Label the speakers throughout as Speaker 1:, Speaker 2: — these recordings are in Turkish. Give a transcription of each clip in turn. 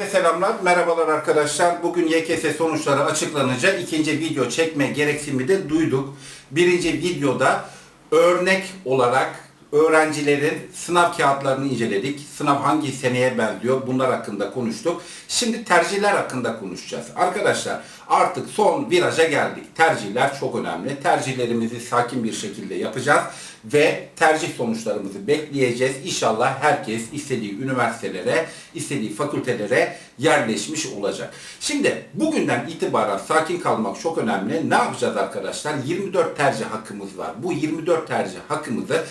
Speaker 1: Herkese selamlar, merhabalar arkadaşlar. Bugün YKS sonuçları açıklanınca ikinci video çekme gereksinimi de duyduk. Birinci videoda örnek olarak öğrencilerin sınav kağıtlarını inceledik. Sınav hangi seneye benziyor bunlar hakkında konuştuk. Şimdi tercihler hakkında konuşacağız. Arkadaşlar artık son viraja geldik. Tercihler çok önemli. Tercihlerimizi sakin bir şekilde yapacağız ve tercih sonuçlarımızı bekleyeceğiz. İnşallah herkes istediği üniversitelere, istediği fakültelere yerleşmiş olacak. Şimdi bugünden itibaren sakin kalmak çok önemli. Ne yapacağız arkadaşlar? 24 tercih hakkımız var. Bu 24 tercih hakkımızı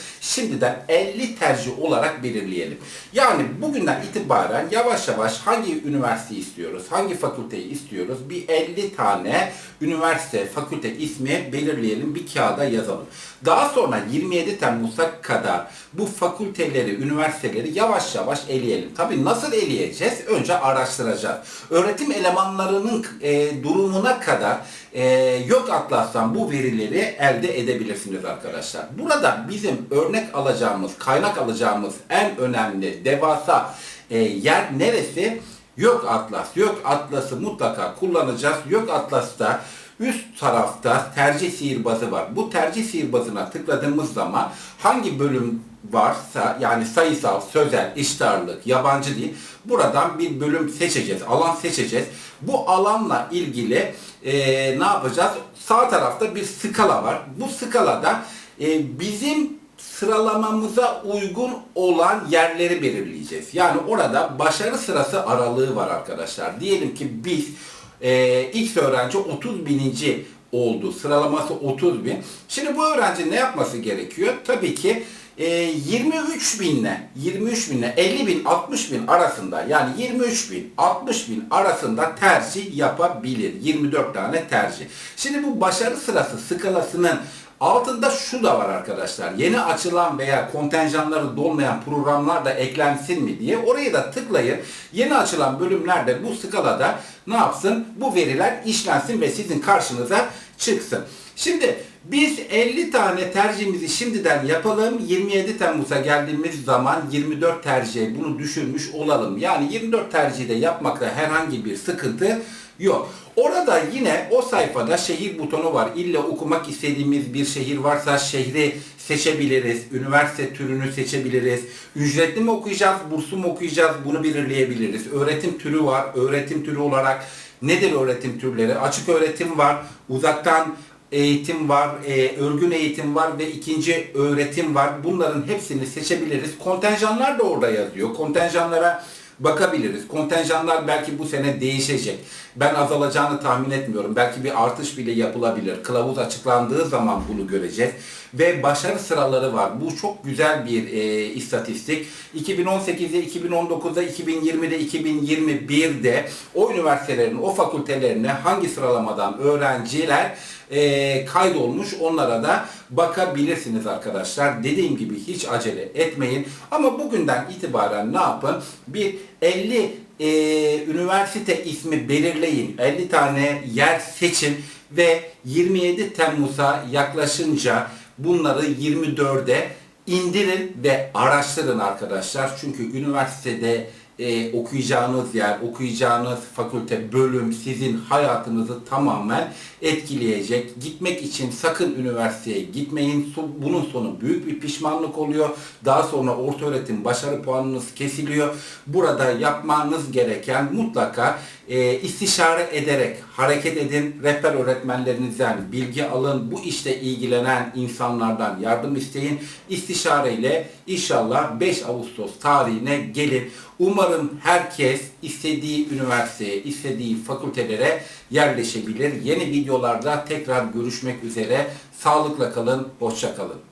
Speaker 1: şimdiden 50 tercih olarak belirleyelim. Yani bugünden itibaren yavaş yavaş hangi üniversite istiyoruz, hangi fakülteyi istiyoruz? Bir 50 tane üniversite, fakülte ismi belirleyelim, bir kağıda yazalım. Daha sonra 27 Temmuz'a kadar bu fakülteleri, üniversiteleri yavaş yavaş eleyelim. Tabii nasıl eleyeceğiz? Önce araştıracağız. Öğretim elemanlarının e, durumuna kadar e, yok atlastan bu verileri elde edebilirsiniz arkadaşlar. Burada bizim örnek alacağımız, kaynak alacağımız en önemli devasa e, yer neresi? Yok Atlas. Yok Atlas'ı mutlaka kullanacağız. Yok Atlas'ta üst tarafta tercih sihirbazı var. Bu tercih sihirbazına tıkladığımız zaman hangi bölüm varsa yani sayısal, sözel, iştarlık, yabancı dil buradan bir bölüm seçeceğiz, alan seçeceğiz. Bu alanla ilgili e, ne yapacağız? Sağ tarafta bir skala var. Bu skalada e, bizim sıralamamıza uygun olan yerleri belirleyeceğiz. Yani orada başarı sırası aralığı var arkadaşlar. Diyelim ki biz e, X öğrenci 30 bininci oldu. Sıralaması 30 bin. Şimdi bu öğrenci ne yapması gerekiyor? Tabii ki 23 binle 23 binle 50 bin 60 bin arasında yani 23 bin 60 bin arasında tercih yapabilir. 24 tane tercih. Şimdi bu başarı sırası skalasının Altında şu da var arkadaşlar. Yeni açılan veya kontenjanları dolmayan programlar da eklensin mi diye. Orayı da tıklayın. Yeni açılan bölümlerde bu skalada ne yapsın? Bu veriler işlensin ve sizin karşınıza çıksın. Şimdi biz 50 tane tercihimizi şimdiden yapalım. 27 Temmuz'a geldiğimiz zaman 24 tercihe bunu düşürmüş olalım. Yani 24 tercihi de yapmakta herhangi bir sıkıntı yok. Orada yine o sayfada şehir butonu var. İlla okumak istediğimiz bir şehir varsa şehri seçebiliriz. Üniversite türünü seçebiliriz. Ücretli mi okuyacağız, burslu mu okuyacağız bunu belirleyebiliriz. Öğretim türü var. Öğretim türü olarak nedir öğretim türleri? Açık öğretim var. Uzaktan eğitim var, e, örgün eğitim var ve ikinci öğretim var. Bunların hepsini seçebiliriz. Kontenjanlar da orada yazıyor. Kontenjanlara bakabiliriz. Kontenjanlar belki bu sene değişecek. Ben azalacağını tahmin etmiyorum. Belki bir artış bile yapılabilir. Kılavuz açıklandığı zaman bunu göreceğiz. Ve başarı sıraları var. Bu çok güzel bir e, istatistik. 2018'de, 2019'da, 2020'de, 2021'de o üniversitelerin, o fakültelerine hangi sıralamadan öğrenciler e, kaydolmuş onlara da bakabilirsiniz arkadaşlar. Dediğim gibi hiç acele etmeyin. Ama bugünden itibaren ne yapın? Bir 50 e, üniversite ismi belirleyin. 50 tane yer seçin ve 27 Temmuz'a yaklaşınca bunları 24'e indirin ve araştırın arkadaşlar. Çünkü üniversitede e, okuyacağınız yer, okuyacağınız fakülte, bölüm sizin hayatınızı tamamen etkileyecek. Gitmek için sakın üniversiteye gitmeyin. Bunun sonu büyük bir pişmanlık oluyor. Daha sonra orta öğretim başarı puanınız kesiliyor. Burada yapmanız gereken mutlaka e, istişare ederek hareket edin. Rehber öğretmenlerinizden bilgi alın. Bu işte ilgilenen insanlardan yardım isteyin. İstişareyle inşallah 5 Ağustos tarihine gelin. Umarım herkes istediği üniversiteye, istediği fakültelere yerleşebilir. Yeni videolarda tekrar görüşmek üzere. Sağlıkla kalın, hoşça kalın.